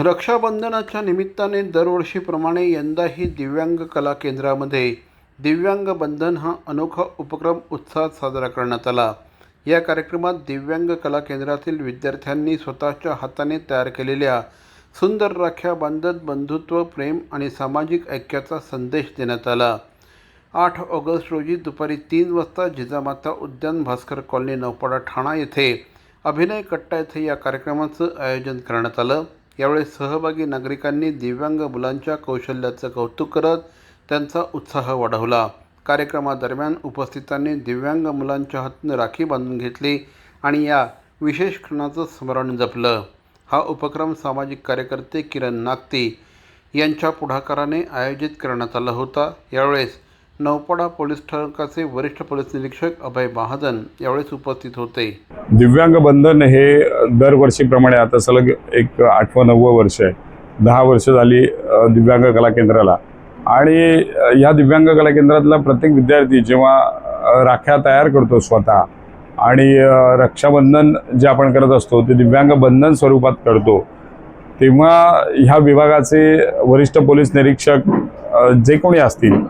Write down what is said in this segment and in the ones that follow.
रक्षाबंधनाच्या निमित्ताने दरवर्षीप्रमाणे यंदाही दिव्यांग कला केंद्रामध्ये दिव्यांग बंधन हा अनोखा उपक्रम उत्साहात साजरा करण्यात आला. या कार्यक्रमात दिव्यांग कला केंद्रातील विद्यार्थ्यांनी स्वतःच्या हाताने तयार केलेल्या सुंदर राख्या बांधत बंधुत्व प्रेम आणि सामाजिक ऐक्याचा संदेश देण्यात आला. आठ ऑगस्ट रोजी दुपारी तीन वाजता जिजामाता उद्यान भास्कर कॉलनी नौपाडा ठाणा येथे अभिनय कट्टा येथे या कार्यक्रमाचं आयोजन करण्यात आलं. यावेळी सहभागी नागरिकांनी दिव्यांग मुलांच्या कौशल्याचं कौतुक करत त्यांचा उत्साह वाढवला. कार्यक्रमादरम्यान उपस्थितांनी दिव्यांग मुलांच्या हातून राखी बांधून घेतली आणि या विशेष क्षणाचं स्मरण जपलं. हा उपक्रम सामाजिक कार्यकर्ते किरण नागती यांच्या पुढाकाराने आयोजित करण्यात आला होता. यावेळेस नौपाडा पोलीस स्थानकाचे वरिष्ठ पोलीस निरीक्षक अभय महाजन यावेळेस उपस्थित होते. दिव्यांग बंधन हे दरवर्षीप्रमाणे आता सलग एक आठवं नववं वर्ष आहे. दहा वर्ष झाली दिव्यांग कला केंद्राला. आणि ह्या दिव्यांग कला केंद्रातला प्रत्येक विद्यार्थी जेव्हा राख्या तयार करतो स्वतः आणि रक्षाबंधन जे आपण करत असतो ते दिव्यांग बंधन स्वरूपात करतो तेव्हा ह्या विभागाचे वरिष्ठ पोलीस निरीक्षक जे कोणी असतील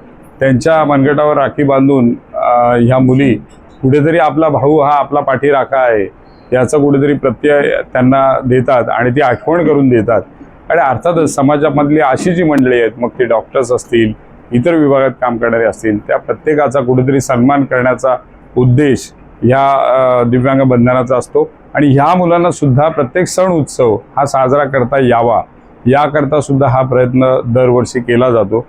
त्यांच्या मनगटावर राखी बांधून ह्या मुली कुठेतरी आपला भाऊ हा आपला पाठीराखा आहे याचा कुठेतरी प्रत्यय त्यांना देतात आणि ती आठवण करून देतात. आणि अर्थातच समाजामधली अशी जी मंडळी आहेत मग ते डॉक्टर्स असतील इतर विभागात काम करणारे असतील त्या प्रत्येकाचा कुठेतरी सन्मान करण्याचा उद्देश ह्या दिव्यांग बंधनाचा असतो. आणि ह्या मुलांना सुद्धा प्रत्येक सण उत्सव हा साजरा करता यावा याकरता सुद्धा हा प्रयत्न दरवर्षी केला जातो.